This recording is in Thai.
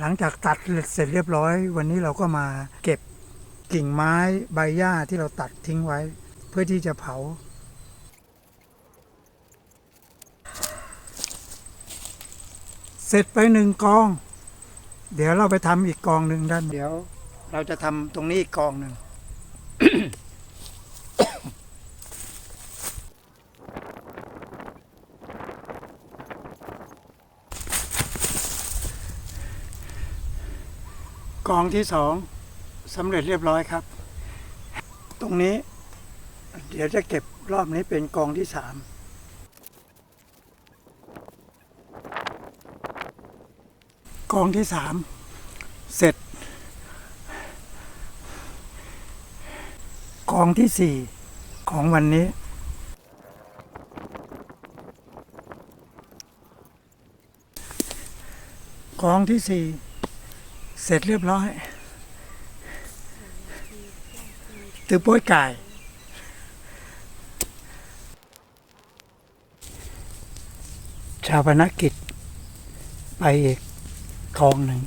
หลังจากตัดเสร็จเรียบร้อย วันนี้เราก็มาเก็บกิ่งไม้ใบหญ้าที่เราตัดทิ้งไว้ เพื่อที่จะเผา เสร็จไปหนึ่งกอง เดี๋ยวเราไปทำอีกกองหนึ่งด้านเดี๋ยว เราจะทำตรงนี้อีกกองหนึ่ง กองที่สองสำเร็จเรียบร้อยครับ ตรงนี้ เดี๋ยวจะเก็บรอบนี้เป็นกองที่สามกองที่สามเสร็จ กองที่สี่ของวันนี้ กองที่สี่ เสร็จเรียบร้อย ตือโป้ยไก่ชาวพนักกิจ ไปอีกกองหนึ่ง